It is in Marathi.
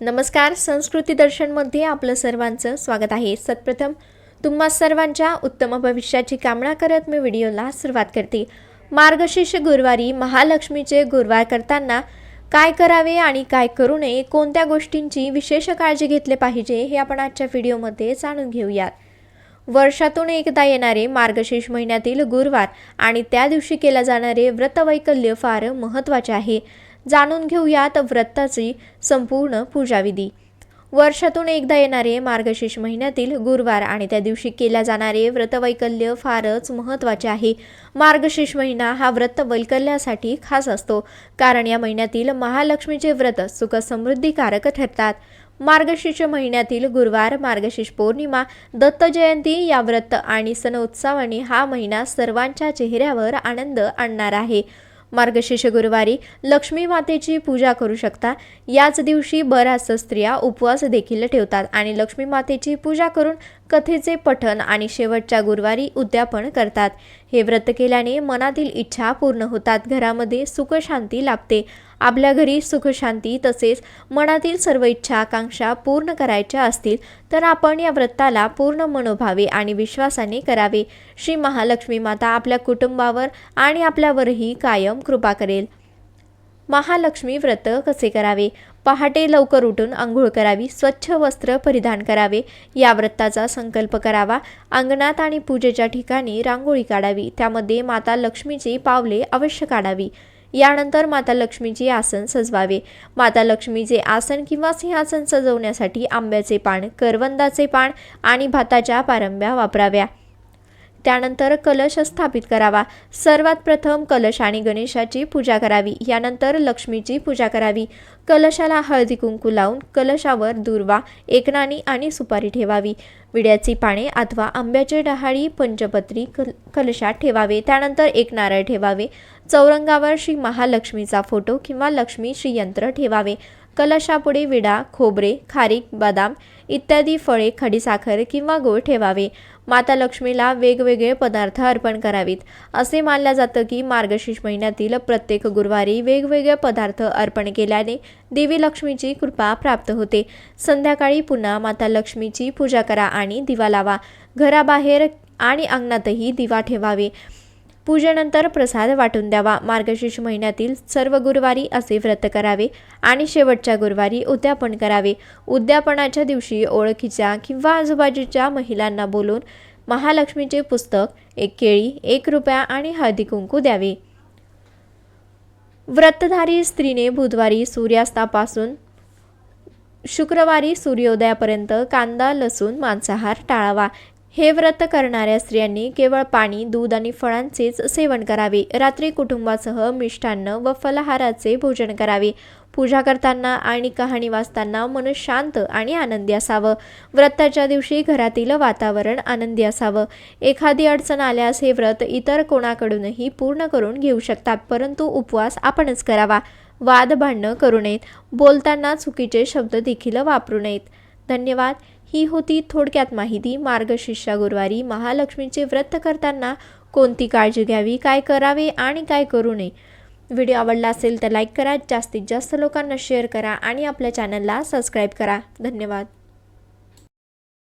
नमस्कार संस्कृती दर्शनमध्ये आपलं सर्वांचं स्वागत आहे. सत्प्रथम तुम्हा सर्वांच्या उत्तम भविष्याची कामना करत मी व्हिडिओला सुरुवात करते. मार्गशीर्ष गुरुवारी महालक्ष्मीचे गुरुवार करताना काय करावे आणि काय करू नये कोणत्या गोष्टींची विशेष काळजी घेतली पाहिजे हे आपण आजच्या व्हिडिओमध्ये जाणून घेऊयात वर्षातून एकदा येणारे मार्गशीर्ष महिन्यातील गुरुवार आणि त्या दिवशी केला जाणारे व्रतवैकल्य फार महत्त्वाचे आहे. जाणून घेऊयात व्रताची संपूर्ण पूजाविधी. वर्षातून एकदा येणारे मार्गशीर्ष महिन्यातील गुरुवार आणि त्या दिवशी केल्या जाणारे व्रतवैकल्य फारच महत्त्वाचे आहे. मार्गशीर्ष महिना हा व्रतवैकल्यासाठी खास असतो कारण या महिन्यातील महालक्ष्मीचे व्रत सुख समृद्धीकारक ठरतात. मार्गशीर्ष महिन्यातील गुरुवार मार्गशीर्ष पौर्णिमा दत्त जयंती या व्रत आणि सण उत्सवाने हा महिना सर्वांच्या चेहऱ्यावर आनंद आणणार आहे. मार्गशीर्ष गुरुवारी लक्ष्मी मातेची पूजा करू शकता. याच दिवशी बऱ्याच स्त्रिया उपवास देखील ठेवतात आणि लक्ष्मी मातेची पूजा करून कथेचे पठण आणि शेवटच्या गुरुवारी उद्यापन करतात. हे व्रत केल्याने मनातील इच्छा पूर्ण होतात. घरामध्ये सुखशांती लाभते. आपल्या घरी सुखशांती तसेच मनातील सर्व इच्छा आकांक्षा पूर्ण करायच्या असतील तर आपण या व्रताला पूर्ण मनोभावे आणि विश्वासाने करावे. श्री महालक्ष्मी माता आपल्या कुटुंबावर आणि आपल्यावरही कायम कृपा करेल. महालक्ष्मी व्रत कसे करावे? पहाटे लवकर उठून आंघोळ करावी स्वच्छ वस्त्र परिधान करावे या व्रताचा संकल्प करावा. अंगणात आणि पूजेच्या ठिकाणी रांगोळी काढावी. त्यामध्ये माता लक्ष्मीची पावले अवश्य काढावी. यानंतर माता लक्ष्मीचे आसन सजवावे. माता लक्ष्मीचे आसन किंवा सिंहासन सजवण्यासाठी आंब्याचे पान करवंदाचे पान आणि भाताच्या पारंब्या वापराव्या. त्यानंतर कलश स्थापित करावा. सर्वात प्रथम कलश आणि गणेशाची पूजा करावी. यानंतर लक्ष्मीची पूजा करावी. कलशाला हळदी कुंकू लावून कलशावर दुर्वा एकनाणी आणि सुपारी ठेवावी. विड्याची पाने अथवा आंब्याचे डहाळी पंचपत्री कल कलशात ठेवावे. त्यानंतर एक नारळ ठेवावे. चौरंगावर श्री महालक्ष्मीचा फोटो किंवा लक्ष्मी श्रीयंत्र ठेवावे. कलशापुढे विडा खोबरे खारीक बदाम इत्यादी फळे खडीसाखर किंवा गोळ ठेवावे. माता लक्ष्मीला वेगवेगळे पदार्थ अर्पण करावेत. असे मानलं जातं की मार्गशीर्ष महिन्यातील प्रत्येक गुरुवारी वेगवेगळे पदार्थ अर्पण केल्याने देवी लक्ष्मीची कृपा प्राप्त होते. संध्याकाळी पुन्हा माता लक्ष्मीची पूजा करा आणि दिवा लावा. घराबाहेर आणि अंगणातही दिवा ठेवावे. पूजेनंतर प्रसाद वाटून द्यावा. मार्गशीर्ष महिन्यातील सर्व गुरुवारी असे व्रत करावे आणि शेवटच्या गुरुवारी उद्यापन करावे. उद्यापनाच्या दिवशी ओळखीच्या किंवा आजूबाजूच्या महिलांना बोलून महालक्ष्मीचे पुस्तक एक केळी एक रुपया आणि हळदी कुंकू द्यावे. व्रतधारी स्त्रीने बुधवारी सूर्यास्तापासून शुक्रवारी सूर्योदयापर्यंत कांदा लसूण मांसाहार टाळावा. हे व्रत करणाऱ्या स्त्रियांनी केवळ पाणी दूध आणि फळांचेच सेवन करावे. रात्री कुटुंबासह मिष्टान्न व फलाहाराचे भोजन करावे. पूजा करताना आणि कहाणी वाचताना मन शांत आणि आनंदी असावं. व्रताच्या दिवशी घरातील वातावरण आनंदी असावं. एखादी अडचण आल्यास हे व्रत इतर कोणाकडूनही पूर्ण करून घेऊ शकतात परंतु उपवास आपणच करावा. वाद भांडणं करू नयेत. बोलताना चुकीचे शब्द देखील वापरू नयेत. धन्यवाद. ही होती थोडक्यात माहिती. मार्गशीर्षा गुरुवारी महालक्ष्मीचे व्रत करताना कोणती काळजी घ्यावी काय करावे आणि काय करू नये? व्हिडिओ आवडला असेल तर लाईक करा जास्तीत जास्त लोकांना शेअर करा आणि आपल्या चॅनलला सबस्क्राईब करा. धन्यवाद.